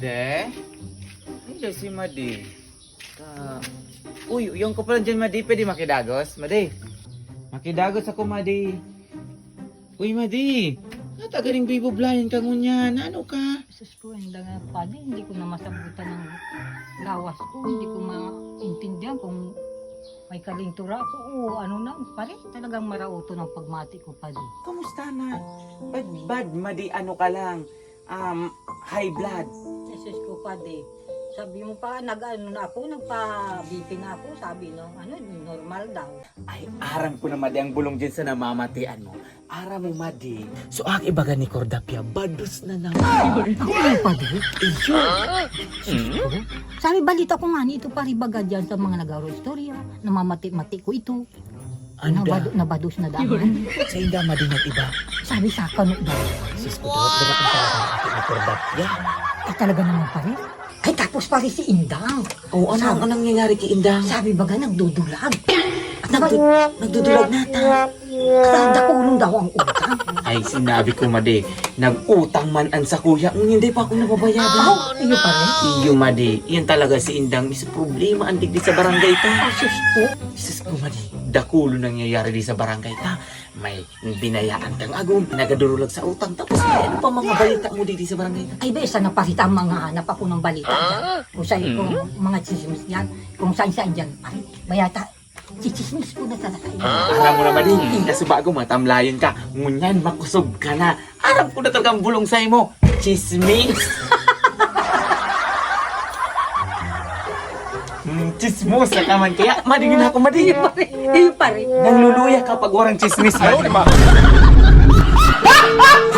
Made? Hindi si Made. Ka... Uy, yung ko pala dyan, Made. Pwede makidagos? Made. Makidagos ako, Made. Uy, Made. Natagaling bibo blind ka ngunyan. Ano ka? Sus ko, hindi nga pwede. Hindi ko na masabutan ng lawas ko. Hindi ko maintindihan kung may kalintura ako o ano na. Pare, talagang marauto ng pagmati ko pa Kamusta na? Bad, bad, Made. Ano ka lang? Um, high blood. Jesus ko pa Sabi mo pa, nag-ano na ako, nagpa-BP na ako. Sabi no, ano, normal daw. Ay, aram ko na, Made. Ang bulong dyan sa namamatian mo. Aram mo, Made. So, ang ibaga ni Cordapia, bados na naman. Ako yung pa Iyo. Sabi, balita ko nga, ito paribaga dyan sa mga nag-aro istorya. Namamati-mati ko ito. Anda. Nabado, nabados na daman. Sa inda, Made, iba. Sabi sa kanot daw. Sis ko, dapat dapat ang sa ni Cordapia. Ay talaga naman pare. Ay tapos pare si Indang. Oo, ano ang nangyayari kay Indang? Sabi baga nagdudulag. Nagdu- nagdudulag nata. Nagdakulong daw ang utang. Ay, sinabi ko, Made, nag-utang man an sa kuya, nung hindi pa ako nababayaran. Oh, iyo pare. Iyo, Made, yan talaga si Indang. May problema ang digdi sa barangay ta. Asus po. Sis ko, Made, dakulo nangyayari di sa barangay ta. May binayaan kang agom, nagadurulag sa utang. Tapos may ano pa mga balita mo di sa barangay ta. Ay besa na parita ang mga hanap ako ng balita dyan. Kung saan kung mga chismis yan. Kung saan saan dyan pare. Bayata. Chichismis po na talaga yun. Alam mo naman din, kasi bago matamlayan ka, ngunyan makusog ka na. Alam ko na talagang bulong sa'yo mo, chismis. Hmm, chismos na naman kaya, madigin ako, madigin. Iyo pare. Iyo pare. Nangluluya kapag warang chismis. Ano,